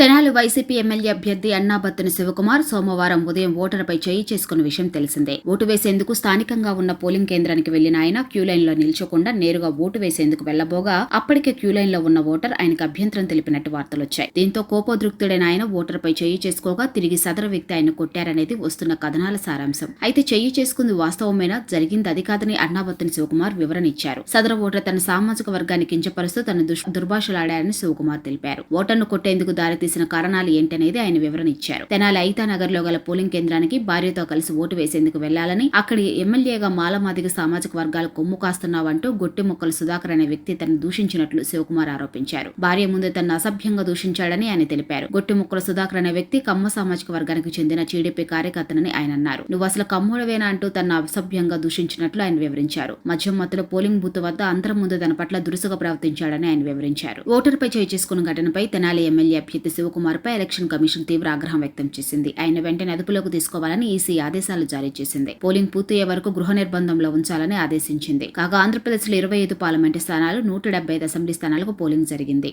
Tenali YCP MLA అభ్యర్థి అన్నాబత్తుని శివకుమార్ సోమవారం ఉదయం ఓటరుపై చేయి చేసుకున్న విషయం తెలిసిందే. ఓటు వేసేందుకు స్థానికంగా ఉన్న పోలింగ్ కేంద్రానికి వెళ్ళిన ఆయన క్యూ లైన్లో నిల్చోకుండా నేరుగా ఓటు వేసేందుకు వెళ్ళబోగా అప్పటికే క్యూ లైన్లో ఉన్న ఓటర్ ఆయనకు అభ్యంతరం తెలిపినట్టు వార్తలొచ్చాయి. దీంతో కోపోద్రుక్తుడైన ఆయన ఓటరుపై చేయి చేసుకోగా తిరిగి సదరు వ్యక్తి ఆయన కొట్టారనేది వస్తున్న కథనాల సారాంశం. అయితే చెయ్యి చేసుకుంది వాస్తవమేనా? జరిగింది అది కాదని అన్నాబత్తుని శివకుమార్ వివరణ ఇచ్చారు. సదరు ఓటర్ తన సామాజిక వర్గాన్ని కించపరుస్తూ తన దుష్- దుర్భాషలాడారని శివకుమార్ తెలిపారు. ఓటర్ను కొట్టేందుకు చేసిన కారణాలు ఏంటనేది ఆయన వివరణ ఇచ్చారు. తెనాలి ఐతా నగర్లో గల పోలింగ్ కేంద్రానికి భార్యతో కలిసి ఓటు వేసేందుకు వెళ్ళాలని అక్కడి ఎమ్మెల్యేగా మాలమాదిగ సామాజిక వర్గాల కొమ్ము కాస్తున్నావంటూ గొట్టి మొక్కలు సుధాకర్ అనే వ్యక్తి తనను దూషించినట్లు శివకుమార్ ఆరోపించారు. భార్య ముందు తను అసభ్యంగా దూషించాడని ఆయన తెలిపారు. గొట్టి మొక్కల సుధాకర్ అనే వ్యక్తి కమ్మ సామాజిక వర్గానికి చెందిన టీడీపీ కార్యకర్తనని ఆయన అన్నారు. నువ్వు అసలు కమ్ముడవేనా అంటూ తన అసభ్యంగా దూషించినట్లు ఆయన వివరించారు. మద్యం మత్తులో పోలింగ్ బూత్ వద్ద అందరం ముందు తన పట్ల దురుసుగా ప్రవర్తించాడని ఆయన వివరించారు. ఓటర్పై చేయి చేసుకున్న ఘటనపై తెనాలి ఎమ్మెల్యే అభ్యర్థి శివకుమార్పై ఎలక్షన్ కమిషన్ తీవ్ర ఆగ్రహం వ్యక్తం చేసింది. ఆయన వెంటనే అదుపులోకి తీసుకోవాలని ఈసీ ఆదేశాలు జారీ చేసింది. పోలింగ్ పూర్తయ్యే వరకు గృహ నిర్బంధంలో ఉంచాలని ఆదేశించింది. కాగా ఆంధ్రప్రదేశ్లో ఇరవై ఐదు పార్లమెంటు స్థానాలు నూట డెబ్బై ఐదు అసెంబ్లీ స్థానాలకు పోలింగ్ జరిగింది.